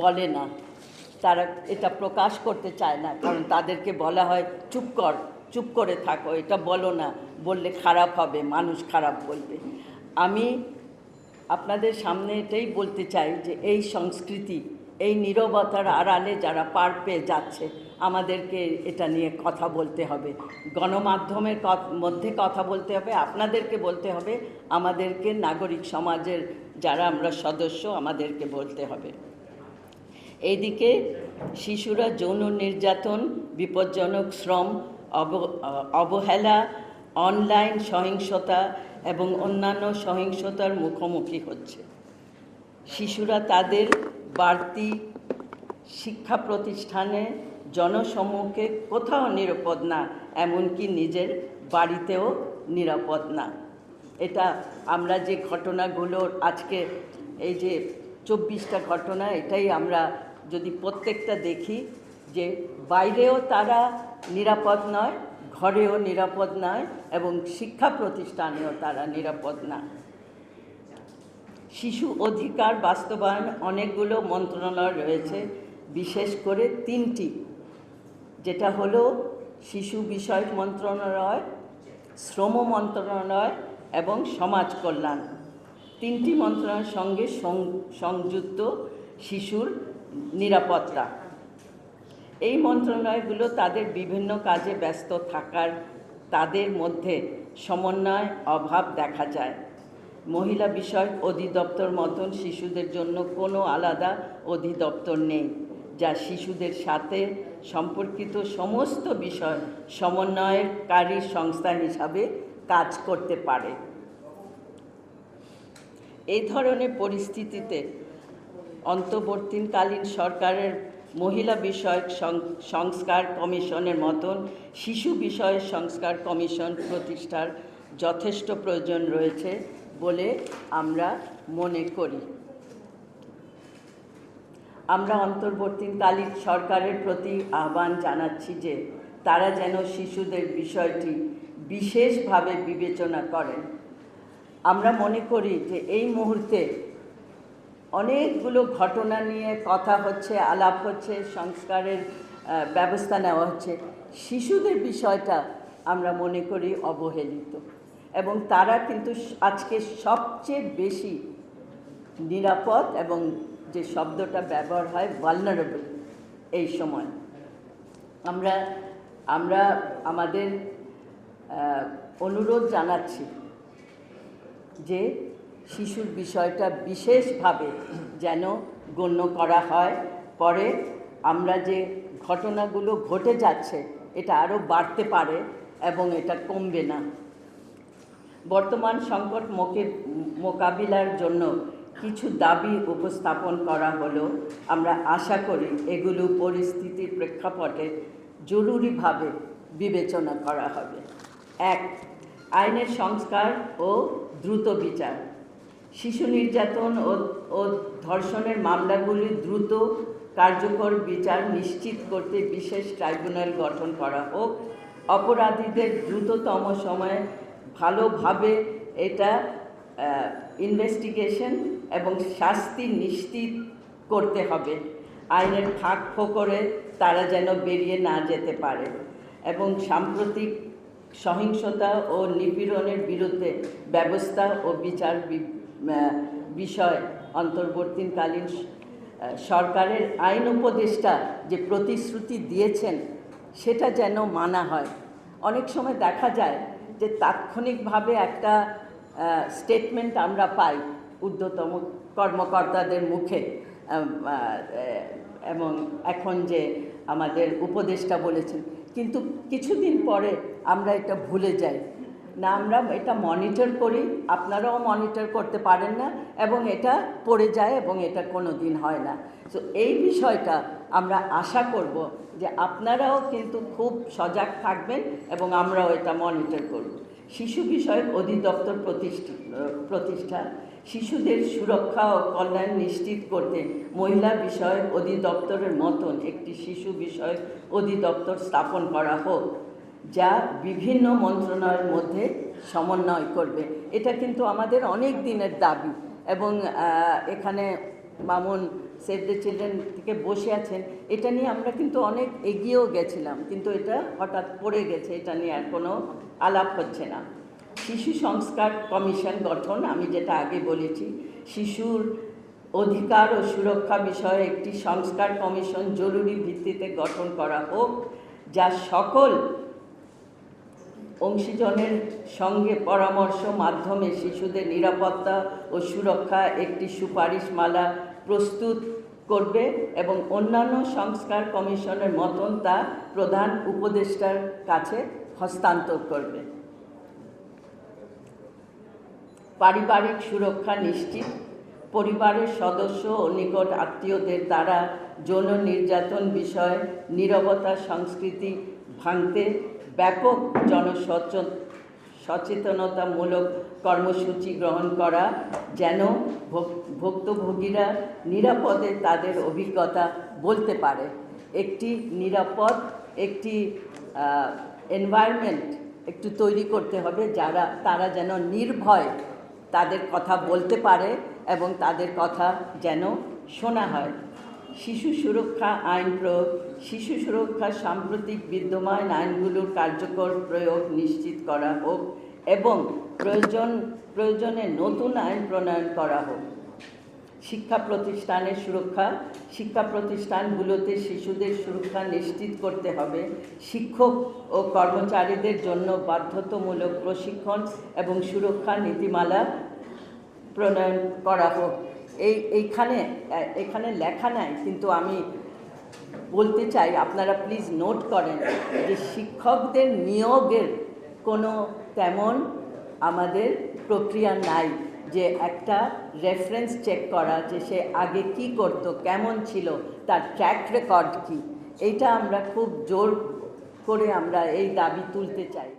বলে না। তারা এটা প্রকাশ করতে চায় না, কারণ তাদেরকে বলা হয়, চুপ কর, চুপ করে থাকো, এটা বলো না, বললে খারাপ হবে, মানুষ খারাপ বলবে। আমি আপনাদের সামনে এটাই বলতে চাই যে, এই সংস্কৃতি, এই নীরবতার আড়ালে যারা পার পেয়ে যাচ্ছে, আমাদেরকে এটা নিয়ে কথা বলতে হবে। গণমাধ্যমের মধ্যে কথা বলতে হবে, আপনাদেরকে বলতে হবে, আমাদেরকে নাগরিক সমাজের যারা আমরা সদস্য, আমাদেরকে বলতে হবে। এইদিকে শিশুরা যৌন নির্যাতন, বিপজ্জনক শ্রম, অব- অবহেলা, অনলাইন সহিংসতা এবং অন্যান্য সহিংসতার মুখোমুখি হচ্ছে। শিশুরা তাদের বাড়তি শিক্ষা প্রতিষ্ঠানে জনসমূহকে কোথাও নিরাপদ না, এমনকি নিজের বাড়িতেও নিরাপদ না। এটা আমরা যে ঘটনাগুলোর আজকে এই যে চব্বিশটা ঘটনা, এটাই আমরা যদি প্রত্যেকটা দেখি যে বাইরেও তারা নিরাপদ নয়, ঘরেও নিরাপদ নয় এবং শিক্ষা প্রতিষ্ঠানেও তারা নিরাপদ না। শিশু অধিকার বাস্তবায়ন অনেকগুলো মন্ত্রণালয় রয়েছে, বিশেষ করে তিনটি, যেটা হলো শিশু বিষয়ক মন্ত্রণালয়, শ্রম মন্ত্রণালয় এবং সমাজ কল্যাণ। তিনটি মন্ত্রণালয়ের সঙ্গে সংযুক্ত শিশুর নিরাপত্তা। এই মন্ত্রণালয়গুলো তাদের বিভিন্ন কাজে ব্যস্ত থাকার, তাদের মধ্যে সমন্বয়, অভাব দেখা যায়। মহিলা বিষয়ক অধিদপ্তর মতন শিশুদের জন্য কোনো আলাদা অধিদপ্তর নেই, যা শিশুদের সাথে সম্পর্কিত সমস্ত বিষয় সমন্বয়কারী সংস্থা হিসাবে কাজ করতে পারে। এই ধরনের পরিস্থিতিতে অন্তর্বর্তীকালীন সরকারের মহিলা বিষয়ক সংস্কার কমিশনের মতন শিশু বিষয়ক সংস্কার কমিশন প্রতিষ্ঠার যথেষ্ট প্রয়োজন রয়েছে বলে আমরা মনে করি। আমরা অন্তর্বর্তীকালীন সরকারের প্রতি আহ্বান জানাচ্ছি যে তারা যেন শিশুদের বিষয়টি বিশেষভাবে বিবেচনা করেন। আমরা মনে করি যে এই মুহূর্তে অনেকগুলো ঘটনা নিয়ে কথা হচ্ছে, আলাপ হচ্ছে, সংস্কারের ব্যবস্থা নেওয়া হচ্ছে। শিশুদের বিষয়টা আমরা মনে করি অবহেলিত। এবং তারা কিন্তু আজকে সবচেয়ে বেশি নিরাপদ এবং যে শব্দটা ব্যবহার হয় ভালনারেবল এই সময়। আমরা আমরা আমাদের অনুরোধ জানাচ্ছি যে শিশুর বিষয়টা বিশেষভাবে যেন গণ্য করা হয়। পরে আমরা যে ঘটনাগুলো ঘটে যাচ্ছে, এটা আরও বাড়তে পারে এবং এটা কমবে না। বর্তমান সংকট মোকে, মোকাবিলার জন্য কিছু দাবি উপস্থাপন করা হলো আমরা আশা করি এগুলো পরিস্থিতির প্রেক্ষাপটে জরুরিভাবে বিবেচনা করা হবে। এক আইনের সংস্কার ও দ্রুত বিচার। শিশু নির্যাতন ও ধর্ষণের মামলাগুলি দ্রুত কার্যকর বিচার নিশ্চিত করতে বিশেষ ট্রাইব্যুনাল গঠন করা হোক। অপরাধীদের দ্রুততম সময়ে ভালোভাবে এটা ইনভেস্টিগেশন এবং শাস্তি নিশ্চিত করতে হবে। আইনের ফাঁক ফোকরে তারা যেন বেরিয়ে না যেতে পারে এবং সাম্প্রতিক সহিংসতা ও নিপীড়নের বিরুদ্ধে ব্যবস্থা ও বিচার বিষয় অন্তর্বর্তীকালীন সরকারের আইন উপদেষ্টা যে প্রতিশ্রুতি দিয়েছেন, সেটা যেন মানা হয়। অনেক সময় দেখা যায় যে তাৎক্ষণিকভাবে একটা স্টেটমেন্ট আমরা পাই ঊর্ধ্বতম কর্মকর্তাদের মুখে এবং এখন যে আমাদের উপদেষ্টা বলেছেন কিন্তু কিছুদিন পরে আমরা এটা ভুলে যাই। না, আমরা এটা মনিটর করি, আপনারাও মনিটর করতে পারেন না এবং এটা পড়ে যায় এবং এটা কোনো দিন হয় না। তো এই বিষয়টা আমরা আশা করব যে আপনারাও কিন্তু খুব সজাগ থাকবেন এবং আমরাও এটা মনিটর করব। শিশু বিষয়ক অধিদপ্তর প্রতিষ্ঠা শিশুদের সুরক্ষা ও কল্যাণ নিশ্চিত করতে মহিলা বিষয়ক অধিদপ্তরের মতন একটি শিশু বিষয়ক অধিদপ্তর স্থাপন করা হোক, যা বিভিন্ন মন্ত্রণালয়ের মধ্যে সমন্বয় করবে। এটা কিন্তু আমাদের অনেক দিনের দাবি এবং এখানে মামুন সেভ দ্য চিলড্রেন থেকে বসে আছেন। এটা নিয়ে আমরা কিন্তু অনেক এগিয়েও গেছিলাম, কিন্তু এটা হঠাৎ পড়ে গেছে, এটা নিয়ে আর কোনো আলাপ হচ্ছে না। শিশু সংস্কার কমিশন গঠন, আমি যেটা আগে বলেছি, শিশুর অধিকার ও সুরক্ষা বিষয়ে একটি সংস্কার কমিশন জরুরি ভিত্তিতে গঠন করা হোক, যা সকল অংশীজনের সঙ্গে পরামর্শ মাধ্যমে শিশুদের নিরাপত্তা ও সুরক্ষা একটি সুপারিশমালা প্রস্তুত করবে এবং অন্যান্য সংস্কার কমিশনের মতন তা প্রধান উপদেষ্টার কাছে হস্তান্তর করবে। পারিবারিক সুরক্ষা নিশ্চিত। পরিবারের সদস্য ও নিকট আত্মীয়দের দ্বারা যৌন নির্যাতন বিষয়ে নীরবতা সংস্কৃতি ভাঙতে ব্যাপক জনসচ সচেতনতামূলক কর্মসূচি গ্রহণ করা, যেন ভোগ- ভুক্তভোগীরা নিরাপদে তাদের অভিজ্ঞতা বলতে পারে। একটি নিরাপদ, একটি এনভায়রনমেন্ট একটু তৈরি করতে হবে যারা তারা যেন নির্ভয় তাদের কথা বলতে পারে এবং তাদের কথা যেন শোনা হয়। শিশু সুরক্ষা আইন প্রয়োগ, শিশু সুরক্ষা সাম্প্রতিক বিদ্যমান আইনগুলোর কার্যকর প্রয়োগ নিশ্চিত করা হোক এবং প্রয়োজন, প্রয়োজনে নতুন আইন প্রণয়ন করা হোক। শিক্ষা প্রতিষ্ঠানের সুরক্ষা, শিক্ষা প্রতিষ্ঠানগুলোতে শিশুদের সুরক্ষা নিশ্চিত করতে হবে। শিক্ষক ও কর্মচারীদের জন্য বাধ্যতামূলক প্রশিক্ষণ এবং সুরক্ষা নীতিমালা প্রণয়ন করা হোক। এই, এইখানে, এখানে লেখা নাই, কিন্তু আমি বলতে চাই, আপনারা প্লিজ নোট করেন যে শিক্ষকদের নিয়োগের কোনো তেমন আমাদের প্রক্রিয়া নাই যে একটা রেফারেন্স চেক করা যে সে আগে কি করতো, কেমন ছিল, তার ট্র্যাক রেকর্ড কি। এটা আমরা খুব জোর করে আমরা এই দাবি তুলতে চাই।